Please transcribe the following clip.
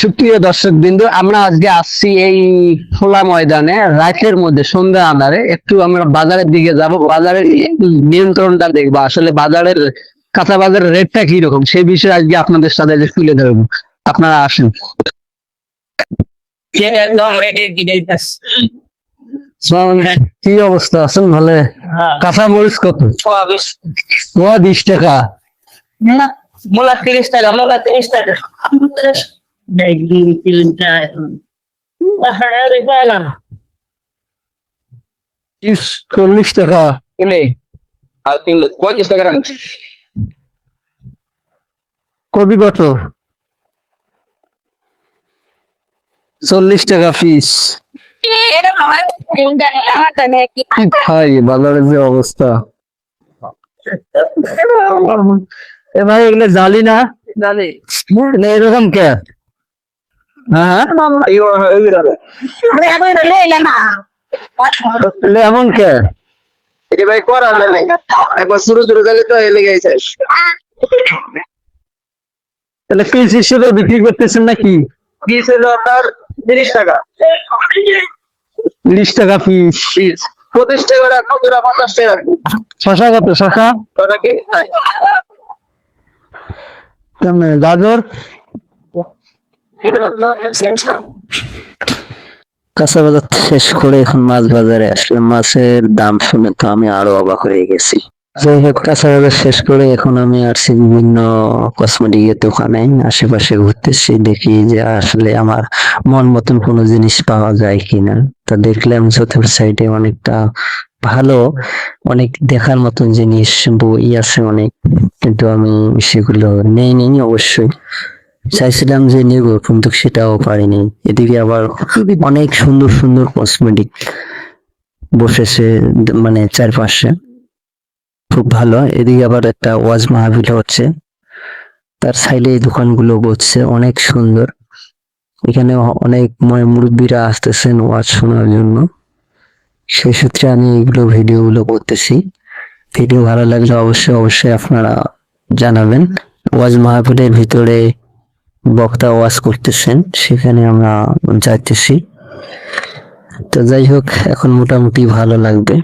সুপ্রিয় দর্শক বিন্দু আমরা আজকে আসছি এই খোলা ময়দানে রাতের মধ্যে সন্ধ্যা আন্ধারে। একটু আমরা বাজারের দিকে যাব। বাজারের নিয়ন্ত্রণটা দেখব। আসলে বাজারের কাঁচা বাজারের রেটটা কি রকম সেই বিষয়ে আজকে আপনাদের সাথে তুলে ধরবো। আপনারা আসেন। কি অবস্থা? আছেন ভালো? কাঁচা মরিচ কত? বিশ টাকা। মোলা তিরিশ টাকা মোলা তিরিশ টাকা। চল্লিশ টাকা আর তিন পঁয়ত্রিশ টাকা রাখ কবি কত চল্লিশ টাকা পিস ভাই বাজারের যে অবস্থা ভাই এগুলো জালি না জানি না এরকম কে হ্যাঁ? এগুলো এমন কে? এটা ভাই করা নাই। একবার শুরু শুরু গেলে তো এলে গেছে। তাহলে পিস হিসেবে বিক্রি করতেছেন নাকি? কি ছিল আপনার তিরিশ টাকা। তিরিশ টাকা পিস পিস পঁচিশ টাকা রাখো দুরা পঞ্চাশ টাকা শশা কত? শশা? কি। গাজর? কাঁচা বাজার শেষ করে এখন মাছ বাজারে আসলাম। মাছের দাম শুনে তো আমি আরও অবাক হয়ে গেছি। যাই হোক কাঁচা বাজার শেষ করে এখন আমি আসছি বিভিন্ন কসমেটিকের দোকানে, আশেপাশে ঘুরতেছি, দেখি যে আসলে আমার মন মতন কোনো জিনিস পাওয়া যায় কিনা। তা দেখলাম চতুর্থ সাইডে অনেকটা ভালো, অনেক দেখার মতন জিনিস, বই আছে অনেক, কিন্তু আমি সেগুলো নেই নেই অবশ্যই। চাইছিলাম যে নেব, কিন্তু সেটাও পারিনি। এদিকে আবার অনেক সুন্দর সুন্দর কসমেটিক বসেছে মানে চারপাশে। খুব ভালো। এদিকে আবার একটা ওয়াজ মাহফিল হচ্ছে। তার সাইডে এই দোকানগুলো বসছে, অনেক সুন্দর। এখানে অনেক মুরব্বীরা আসতেছেন ওয়াজ শোনার জন্য। সেই সূত্রে আমি এগুলো ভিডিওগুলো করতেছি। ভিডিও ভালো লাগলে অবশ্যই অবশ্যই আপনারা জানাবেন। ওয়াজ মাহফিলের ভিতরে বক্তা ওয়াজ করতেছেন সেখানে আমরা যাইতেছি। তো যাই হোক এখন মোটামুটি ভালো লাগবে।